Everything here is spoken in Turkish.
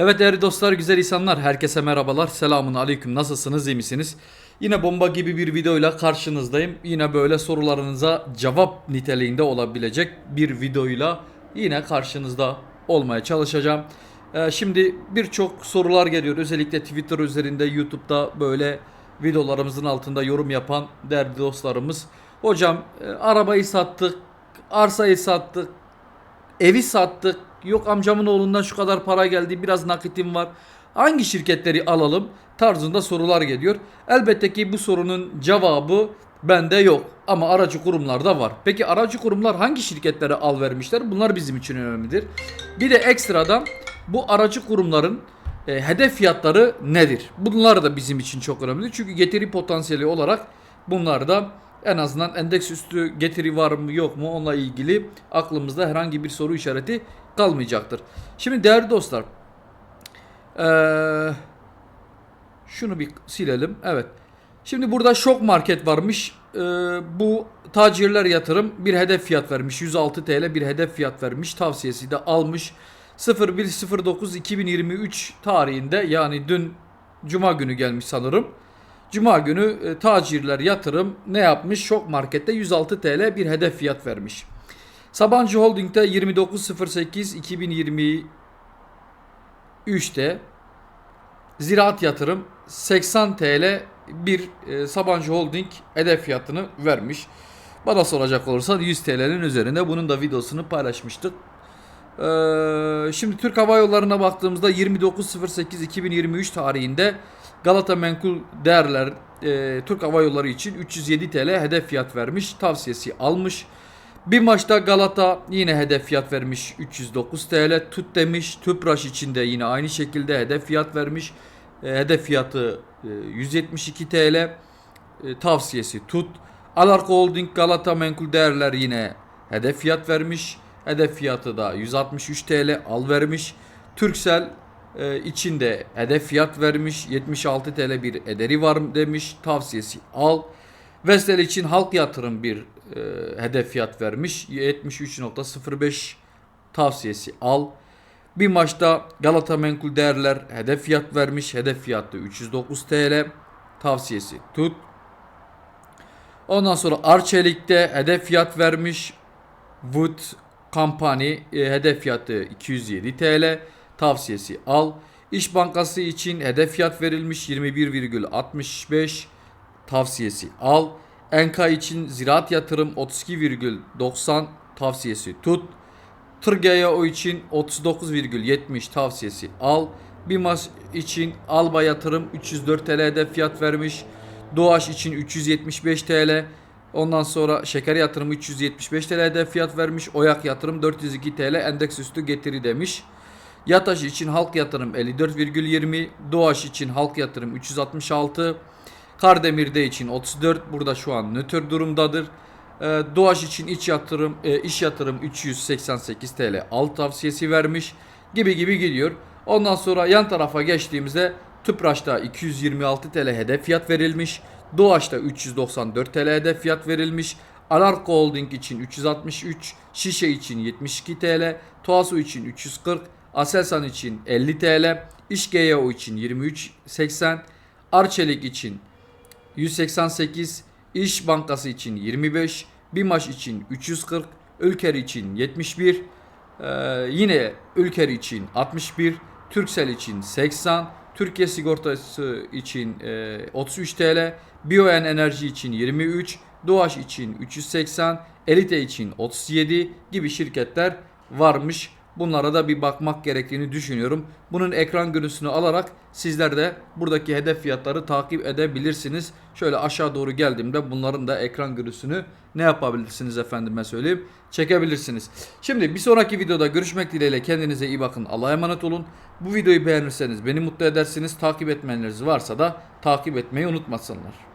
Evet değerli dostlar, güzel insanlar, herkese merhabalar. Selamun aleyküm. Nasılsınız, iyi misiniz? Yine bomba gibi bir videoyla karşınızdayım. Yine böyle sorularınıza cevap niteliğinde olabilecek bir videoyla yine karşınızda olmaya çalışacağım. Ee, şimdi birçok sorular geliyor. Özellikle Twitter üzerinde, YouTube'da böyle videolarımızın altında yorum yapan değerli dostlarımız. Hocam e, arabayı sattık, arsayı sattık, evi sattık. Yok amcamın oğlundan şu kadar para geldi. Biraz nakitim var. Hangi şirketleri alalım? Tarzında sorular geliyor. Elbette ki bu sorunun cevabı bende yok. Ama aracı kurumlarda var. Peki aracı kurumlar hangi şirketlere al vermişler? Bunlar bizim için önemlidir. Bir de ekstradan bu aracı kurumların e, hedef fiyatları nedir? Bunlar da bizim için çok önemli. Çünkü getiri potansiyeli olarak bunlar da en azından endeks üstü getiri var mı yok mu onunla ilgili aklımızda herhangi bir soru işareti kalmayacaktır. Şimdi değerli dostlar eee, şunu bir silelim. Evet. Şimdi burada şok market varmış. Eee, bu tacirler yatırım bir hedef fiyat vermiş. 106 TL bir hedef fiyat vermiş. Tavsiyesi de almış. 01.09.2023 tarihinde yani dün cuma günü gelmiş sanırım. Cuma günü e, tacirler yatırım ne yapmış? Şok markette 106 TL bir hedef fiyat vermiş. Sabancı Holding'de 29.08 2023'te Ziraat Yatırım 80 TL bir e, Sabancı Holding hedef fiyatını vermiş. Bana soracak olursa 100 TL'nin üzerinde bunun da videosunu paylaşmıştık. Ee, şimdi Türk Hava Yolları'na baktığımızda 29.08.2023 tarihinde Galata Menkul Değerler e, Türk Hava Yolları için 307 TL hedef fiyat vermiş. Tavsiyesi almış. Bir maçta Galata yine hedef fiyat vermiş 309 TL. Tut demiş. Tüpraş için de yine aynı şekilde hedef fiyat vermiş. E, hedef fiyatı e, 172 TL. E, tavsiyesi tut. Alarko Holding Galata Menkul Değerler yine hedef fiyat vermiş. Hedef fiyatı da 163 TL al vermiş. Turkcell e, için de hedef fiyat vermiş. 76 TL bir ederi var demiş. Tavsiyesi al. Vestel için halk yatırım bir e, hedef fiyat vermiş. 73.05 tavsiyesi al. Bir maçta Galata Menkul Değerler hedef fiyat vermiş. Hedef fiyatı 309 TL. Tavsiyesi tut. Ondan sonra Arçelik'te hedef fiyat vermiş. Wood Company e, hedef fiyatı 207 TL. Tavsiyesi al. İş Bankası için hedef fiyat verilmiş 21,65 tavsiyesi al. Enka için ziraat yatırım 32,90 tavsiyesi tut. Tırgaya o için 39,70 tavsiyesi al. Bimas için Alba yatırım 304 TL hedef fiyat vermiş. Doğaç için 375 TL. Ondan sonra şeker yatırımı 375 TL hedef fiyat vermiş. Oyak yatırım 402 TL endeks üstü getiri demiş. Yataş için halk yatırım 54,20. Doğaç için halk yatırım 366. Kardemir'de için 34. Burada şu an nötr durumdadır. Ee, Doğaç için iç yatırım, e, iş yatırım 388 TL alt tavsiyesi vermiş gibi gibi gidiyor. Ondan sonra yan tarafa geçtiğimizde Tüpraş'ta 226 TL hedef fiyat verilmiş. Doğaç'ta 394 TL hedef fiyat verilmiş. Alarko Holding için 363, Şişe için 72 TL, Tuasu için 340, Aselsan için 50 TL, İşgeo için 23.80, Arçelik için 188, İş Bankası için 25, Bimaş için 340, Ülker için 71, ee, yine Ülker için 61, Türksel için 80, Türkiye Sigortası için e, 33 TL, Bioen Enerji için 23, Doğaç için 380, Elite için 37 gibi şirketler varmış. Bunlara da bir bakmak gerektiğini düşünüyorum. Bunun ekran görüntüsünü alarak sizler de buradaki hedef fiyatları takip edebilirsiniz. Şöyle aşağı doğru geldiğimde bunların da ekran görüntüsünü ne yapabilirsiniz efendime söyleyeyim çekebilirsiniz. Şimdi bir sonraki videoda görüşmek dileğiyle kendinize iyi bakın. Allah'a emanet olun. Bu videoyu beğenirseniz beni mutlu edersiniz. Takip etmeyenleriniz varsa da takip etmeyi unutmasınlar.